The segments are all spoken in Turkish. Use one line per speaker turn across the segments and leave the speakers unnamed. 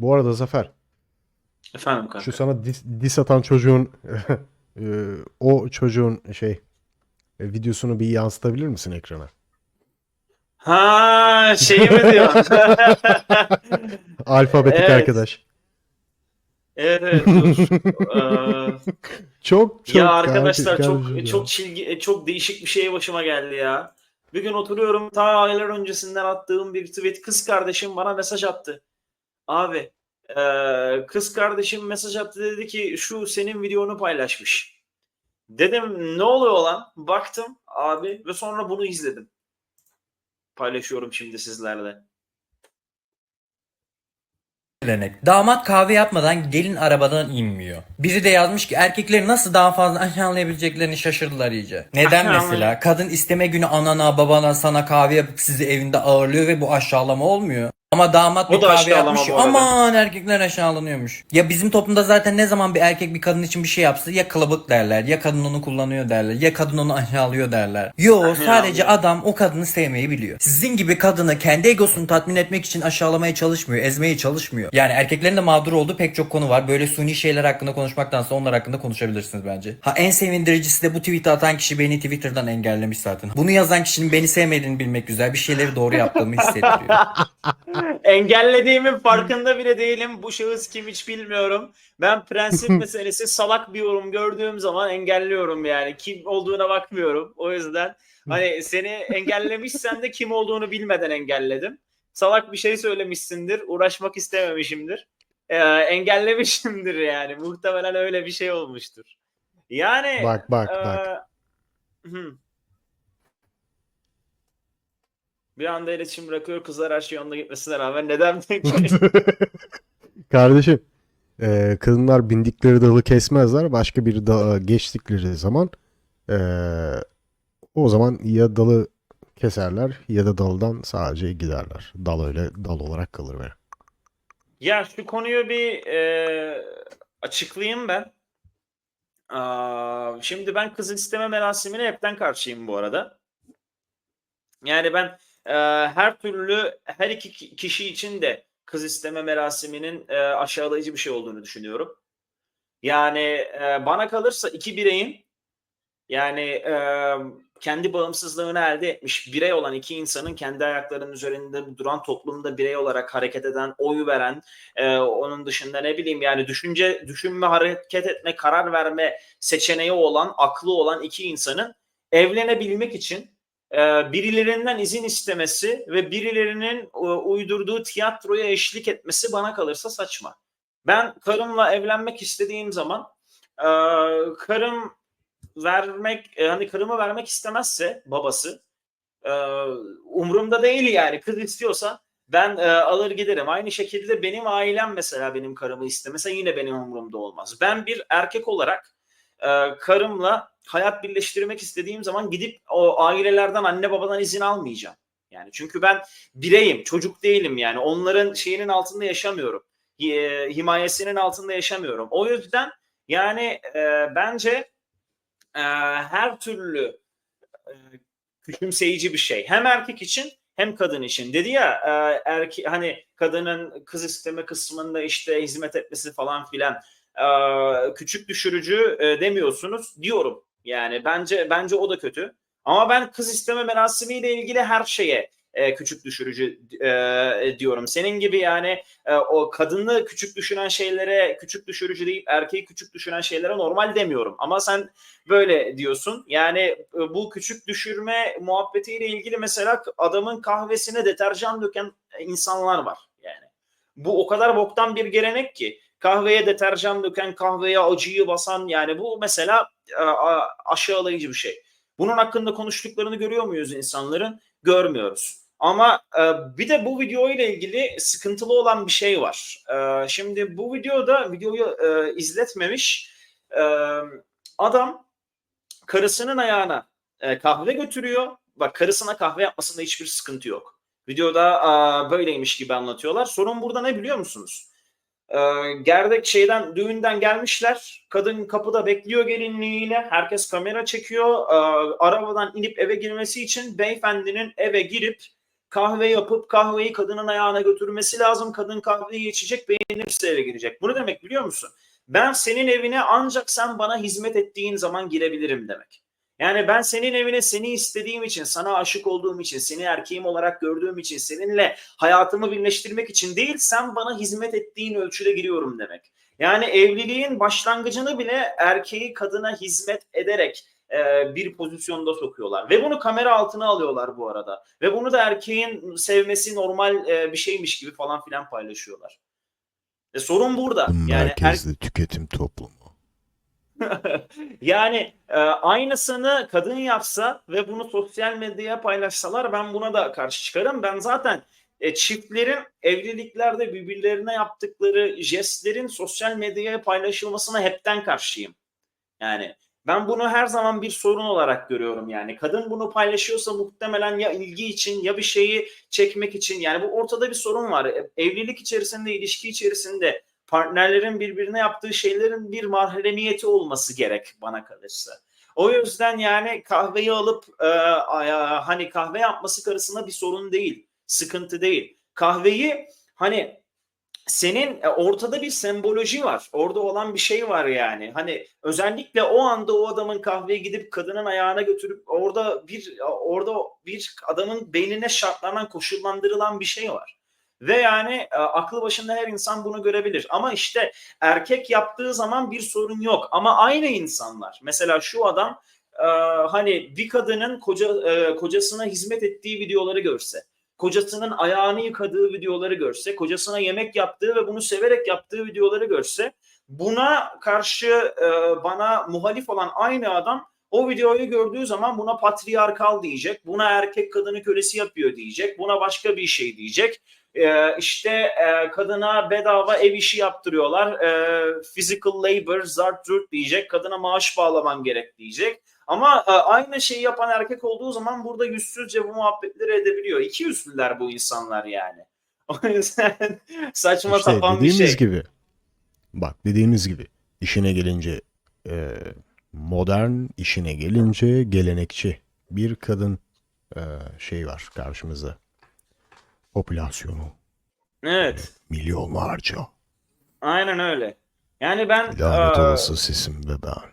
Bu arada Zafer,
Efendim kanka.
şu sana dis, dis atan çocuğun e, o çocuğun şey e, videosunu bir yansıtabilir misin ekrana?
Ha şeyi mi diyorsun?
Alfabetik
Evet.
arkadaş.
evet evet dur. Ee,
Çok çok
ya arkadaşlar çok
ya.
çok çilgi çok değişik bir şey başıma geldi ya. Bir gün oturuyorum ta aylar öncesinden attığım bir tweet kız kardeşim bana mesaj attı. Abi eee, kız kardeşim mesaj attı dedi ki şu senin videonu paylaşmış. Dedim ne oluyor lan? Baktım abi ve sonra bunu izledim. Paylaşıyorum şimdi sizlerle.
gelenek. Damat kahve yapmadan gelin arabadan inmiyor. Biri de yazmış ki erkekleri nasıl daha fazla aşağılayabileceklerini şaşırdılar iyice. Neden mesela? Kadın isteme günü anana babana sana kahve yapıp sizi evinde ağırlıyor ve bu aşağılama olmuyor. Ama damat
O
bir
da
kahve
aşağılama
yapmış.
bu arada.
Aman erkekler aşağılanıyormuş. Ya bizim toplumda zaten ne zaman bir erkek bir kadın için bir şey yapsa ya kılıbık derler, ya kadın onu kullanıyor derler, ya kadın onu aşağılıyor derler. Yo sadece adam o kadını sevmeyi biliyor. Sizin gibi kadını kendi egosunu tatmin etmek için aşağılamaya çalışmıyor, ezmeye çalışmıyor. Yani erkeklerin de mağdur olduğu pek çok konu var. Böyle suni şeyler hakkında konuşmaktansa onlar hakkında konuşabilirsiniz bence. Ha en sevindiricisi de bu tweet'i atan kişi beni Twitter'dan engellemiş zaten. Bunu yazan kişinin beni sevmediğini bilmek güzel. Bir şeyleri doğru yaptığımı hissettiriyor.
Engellediğimin farkında bile değilim. Bu şahıs kim hiç bilmiyorum. Ben prensip meselesi salak bir yorum gördüğüm zaman engelliyorum yani. Kim olduğuna bakmıyorum. O yüzden hani seni engellemişsen de kim olduğunu bilmeden engelledim. Salak bir şey söylemişsindir. Uğraşmak istememişimdir. Ee, engellemişimdir yani. Muhtemelen öyle bir şey olmuştur. Yani
Bak bak
ee,
bak.
hı. Bir anda iletişim bırakıyor. Kızlar her şey yolunda gitmesine rağmen neden?
Kardeşim, e, kadınlar bindikleri dalı kesmezler. Başka bir dağa geçtikleri zaman e, o zaman ya dalı keserler ya da daldan sadece giderler. Dal öyle dal olarak kalır ve.
Ya şu konuyu bir e, açıklayayım ben. Aa, şimdi ben kız isteme merasimine hepten karşıyım bu arada. Yani ben e, her türlü her iki ki- kişi için de kız isteme merasiminin e, aşağılayıcı bir şey olduğunu düşünüyorum. Yani e, bana kalırsa iki bireyin yani e, kendi bağımsızlığını elde etmiş birey olan iki insanın kendi ayaklarının üzerinde duran toplumda birey olarak hareket eden, oy veren, ee, onun dışında ne bileyim yani düşünce, düşünme, hareket etme, karar verme seçeneği olan, aklı olan iki insanın evlenebilmek için e, birilerinden izin istemesi ve birilerinin e, uydurduğu tiyatroya eşlik etmesi bana kalırsa saçma. Ben karımla evlenmek istediğim zaman e, karım vermek e, hani karımı vermek istemezse babası e, umurumda değil yani kız istiyorsa ben e, alır giderim. Aynı şekilde benim ailem mesela benim karımı istemese yine benim umurumda olmaz. Ben bir erkek olarak e, karımla hayat birleştirmek istediğim zaman gidip o ailelerden anne babadan izin almayacağım. Yani çünkü ben bireyim, çocuk değilim yani. Onların şeyinin altında yaşamıyorum. Hi- himayesinin altında yaşamıyorum. O yüzden yani e, bence e, her türlü e, küçümseyici bir şey. Hem erkek için hem kadın için. Dedi ya e, erke hani kadının kız isteme kısmında işte hizmet etmesi falan filan e, küçük düşürücü e, demiyorsunuz diyorum. Yani bence bence o da kötü. Ama ben kız isteme merasimiyle ilgili her şeye e, küçük düşürücü e, diyorum. Senin gibi yani e, o kadını küçük düşüren şeylere küçük düşürücü deyip erkeği küçük düşüren şeylere normal demiyorum. Ama sen böyle diyorsun. Yani e, bu küçük düşürme muhabbetiyle ilgili mesela adamın kahvesine deterjan döken insanlar var yani. Bu o kadar boktan bir gelenek ki kahveye deterjan döken, kahveye acıyı basan yani bu mesela e, aşağılayıcı bir şey. Bunun hakkında konuştuklarını görüyor muyuz insanların? Görmüyoruz. Ama e, bir de bu video ile ilgili sıkıntılı olan bir şey var. E, şimdi bu videoda videoyu izletmemiş adam karısının ayağına kahve götürüyor. Bak karısına kahve yapmasında hiçbir sıkıntı yok. Videoda böyleymiş gibi anlatıyorlar. Sorun burada ne biliyor musunuz? E, gerdek şeyden düğünden gelmişler. Kadın kapıda bekliyor gelinliğiyle. Herkes kamera çekiyor. E, arabadan inip eve girmesi için beyefendinin eve girip kahve yapıp kahveyi kadının ayağına götürmesi lazım. Kadın kahveyi içecek, beğenirse eve girecek. Bu ne demek biliyor musun? Ben senin evine ancak sen bana hizmet ettiğin zaman girebilirim demek. Yani ben senin evine seni istediğim için, sana aşık olduğum için, seni erkeğim olarak gördüğüm için, seninle hayatımı birleştirmek için değil, sen bana hizmet ettiğin ölçüde giriyorum demek. Yani evliliğin başlangıcını bile erkeği kadına hizmet ederek e, bir pozisyonda sokuyorlar. Ve bunu kamera altına alıyorlar bu arada. Ve bunu da erkeğin sevmesi normal e, bir şeymiş gibi falan filan paylaşıyorlar. E, sorun burada. Yani er-
Merkezli tüketim toplumu.
yani e, aynısını kadın yapsa ve bunu sosyal medyaya paylaşsalar ben buna da karşı çıkarım. Ben zaten e, çiftlerin evliliklerde birbirlerine yaptıkları jestlerin sosyal medyaya paylaşılmasına hepten karşıyım. Yani ben bunu her zaman bir sorun olarak görüyorum yani. Kadın bunu paylaşıyorsa muhtemelen ya ilgi için ya bir şeyi çekmek için yani bu ortada bir sorun var. E, Evlilik içerisinde, ilişki içerisinde partnerlerin birbirine yaptığı şeylerin bir mahremiyeti olması gerek bana kalırsa. O yüzden yani kahveyi alıp e, hani kahve yapması karısına bir sorun değil, sıkıntı değil. Kahveyi hani senin e, ortada bir semboloji var. Orada olan bir şey var yani. Hani özellikle o anda o adamın kahveye gidip kadının ayağına götürüp orada bir orada bir adamın beynine şartlanan, koşullandırılan bir şey var. Ve yani e, aklı başında her insan bunu görebilir. Ama işte erkek yaptığı zaman bir sorun yok. Ama aynı insanlar. Mesela şu adam e, hani bir kadının koca e, kocasına hizmet ettiği videoları görse, kocasının ayağını yıkadığı videoları görse, kocasına yemek yaptığı ve bunu severek yaptığı videoları görse, buna karşı e, bana muhalif olan aynı adam o videoyu gördüğü zaman buna patriarkal diyecek, buna erkek kadını kölesi yapıyor diyecek, buna başka bir şey diyecek. Ee, işte e, kadına bedava ev işi yaptırıyorlar. Ee, physical labor, zart zurt diyecek. Kadına maaş bağlaman gerek diyecek. Ama e, aynı şeyi yapan erkek olduğu zaman burada yüzsüzce bu muhabbetleri edebiliyor. İki yüzlüler bu insanlar yani. O yüzden saçma
İşte
sapan bir
dediğimiz
şey.
gibi. Bak dediğimiz gibi. işine gelince e, modern, işine gelince gelenekçi bir kadın e, şey var karşımızda. Popülasyonu
Evet.
milyonlarca.
Aynen öyle. Yani ben
Lanet
e,
olası sesim ve ben.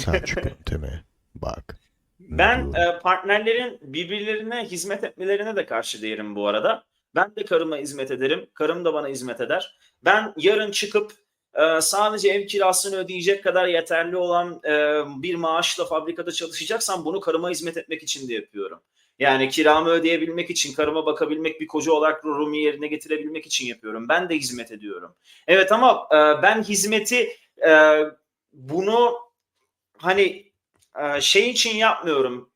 Selçuk Yöntem'e bak.
Ben e, partnerlerin birbirlerine hizmet etmelerine de karşı değilim bu arada. Ben de karıma hizmet ederim. Karım da bana hizmet eder. Ben yarın çıkıp e, sadece ev kirasını ödeyecek kadar yeterli olan e, bir maaşla fabrikada çalışacaksam bunu karıma hizmet etmek için de yapıyorum. Yani kiramı ödeyebilmek için, karıma bakabilmek, bir koca olarak rolümü yerine getirebilmek için yapıyorum. Ben de hizmet ediyorum. Evet ama e, ben hizmeti e, bunu hani e, şey için yapmıyorum.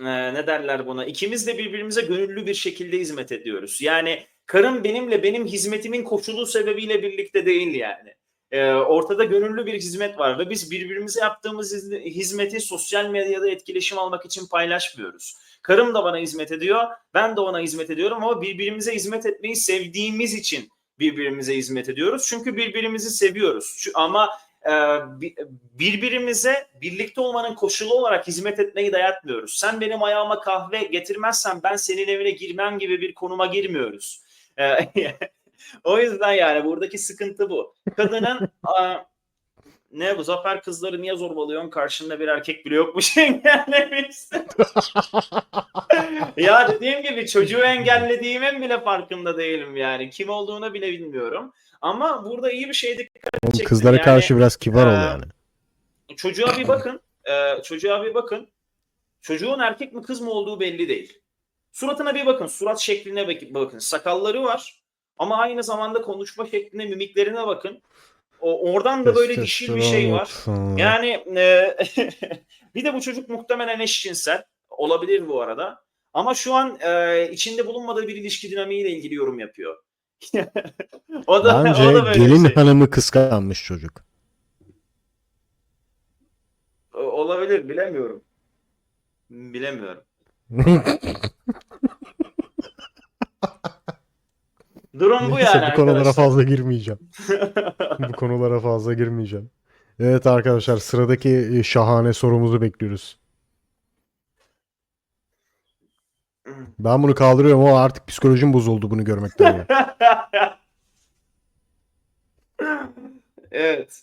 E, ne derler buna? İkimiz de birbirimize gönüllü bir şekilde hizmet ediyoruz. Yani karım benimle benim hizmetimin koşulu sebebiyle birlikte değil yani. E, ortada gönüllü bir hizmet var ve biz birbirimize yaptığımız hiz- hizmeti sosyal medyada etkileşim almak için paylaşmıyoruz. Karım da bana hizmet ediyor, ben de ona hizmet ediyorum ama birbirimize hizmet etmeyi sevdiğimiz için birbirimize hizmet ediyoruz. Çünkü birbirimizi seviyoruz. Ama e, bi- birbirimize birlikte olmanın koşulu olarak hizmet etmeyi dayatmıyoruz. Sen benim ayağıma kahve getirmezsen ben senin evine girmem gibi bir konuma girmiyoruz. E, o yüzden yani buradaki sıkıntı bu. Kadının a, ne bu zafer kızları niye zorbalıyorsun karşında bir erkek bile yokmuş engellemişsin. ya dediğim gibi çocuğu engellediğimin bile farkında değilim yani. Kim olduğunu bile bilmiyorum. Ama burada iyi bir şey dikkat çektim.
kızlara
Yani-
karşı biraz kibar ol
e,
yani.
çocuğa bir bakın. Ee, çocuğa bir bakın. Çocuğun erkek mi kız mı olduğu belli değil. Suratına bir bakın. Surat şekline bak- bakın. Sakalları var. Ama aynı zamanda konuşma şekline, mimiklerine bakın. O, oradan da böyle dişil bir şey var. Yani e, bir de bu çocuk muhtemelen eşcinsel. Olabilir bu arada. Ama şu an e, içinde bulunmadığı bir ilişki dinamiğiyle ilgili yorum yapıyor. o da,
Bence
o da böyle
gelin
şey.
hanımı kıskanmış çocuk.
Olabilir bilemiyorum. Bilemiyorum. Durum bu
Neyse,
yani
bu konulara
arkadaşlar.
fazla girmeyeceğim. bu konulara fazla girmeyeceğim. Evet arkadaşlar sıradaki e, şahane sorumuzu bekliyoruz. Ben bunu kaldırıyorum ama artık psikolojim bozuldu bunu görmekten ya.
evet.